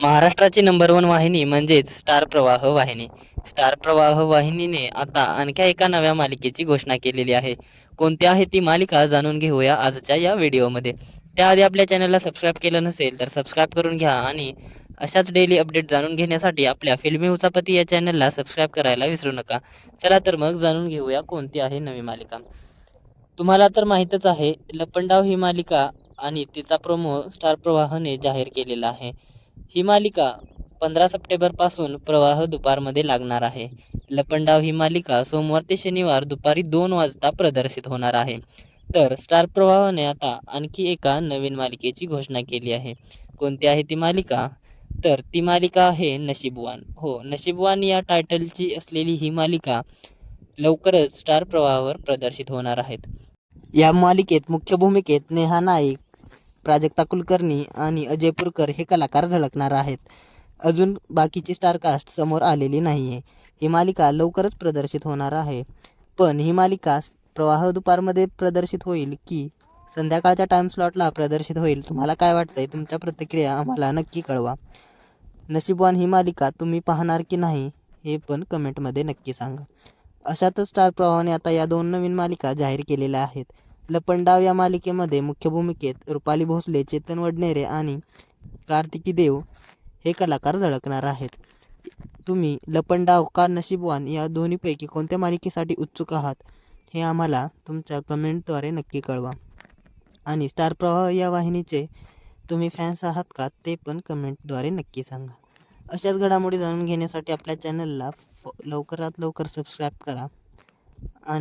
महाराष्ट्राची number one वाहिनी म्हणजेच स्टार प्रवाह वाहिनी. स्टार प्रवाह वाहिनीने आता आणखी एका नव्या मालिकेची घोषणा केलेली आहे. कोणती आहे ती मालिका जाणून घेऊया आजच्या या व्हिडिओमध्ये. त्याआधी आपल्या चॅनलला सबस्क्राईब केलं नसेल तर सबस्क्राईब करून घ्या आणि अशाच डेली अपडेट जाणून घेण्यासाठी आपल्या फिल्मी उचापती या चॅनलला सबस्क्राईब करायला विसरू नका. चला तर मग जाणून घेऊया कोणती आहे नवी मालिका. तुम्हाला तर माहीतच आहे लपंडाव ही मालिका आणि तिचा प्रोमो स्टार प्रवाहने जाहीर केलेला आहे. ही मालिका पंधरा सप्टेंबरपासून प्रवाह दुपारमध्ये लागणार आहे. लपंडाव ही मालिका सोमवार ते शनिवार दुपारी दोन वाजता प्रदर्शित होणार आहे. तर स्टार प्रवाहाने आता आणखी एका नवीन मालिकेची घोषणा केली आहे. कोणती आहे ती मालिका? तर ती मालिका आहे नशीबवान. हो नशीबवान या टायटलची असलेली ही मालिका लवकरच स्टार प्रवाहावर प्रदर्शित होणार आहेत. या मालिकेत मुख्य भूमिकेत नेहा नाईक प्राजक्ता कुलकर्णी आणि अजय पुरकर हे कलाकार झळकणार आहेत. अजून बाकीची स्टारकास्ट समोर आलेली नाही आहे ही मालिका लवकरच प्रदर्शित होणार आहे. पण ही मालिका प्रवाह दुपारमध्ये प्रदर्शित होईल की संध्याकाळच्या टाईम स्लॉटला प्रदर्शित होईल? तुम्हाला काय वाटतंय? तुमच्या प्रतिक्रिया आम्हाला नक्की कळवा. नशीबवान ही मालिका तुम्ही पाहणार की नाही हे पण कमेंटमध्ये नक्की सांगा. अशातच स्टार प्रवाहाने आता या दोन नवीन मालिका जाहीर केलेल्या आहेत. लपंडाव या मालिकेमध्ये मुख्य भूमिकेत रुपाली भोसले चेतन वडनेरे आणि कार्तिकी देव हे कलाकार झळकणार आहेत. तुम्ही लपंडाव का नशीबवान या दोन्हीपैकी कोणत्या मालिकेसाठी उत्सुक आहात हे आम्हाला तुमच्या कमेंटद्वारे नक्की कळवा. आणि स्टार प्रवाह या वाहिनीचे तुम्ही फॅन्स आहात का ते पण कमेंटद्वारे नक्की सांगा. अशाच घडामोडी जाणून घेण्यासाठी आपल्या चॅनलला लवकरात लवकर सबस्क्राईब करा. आणि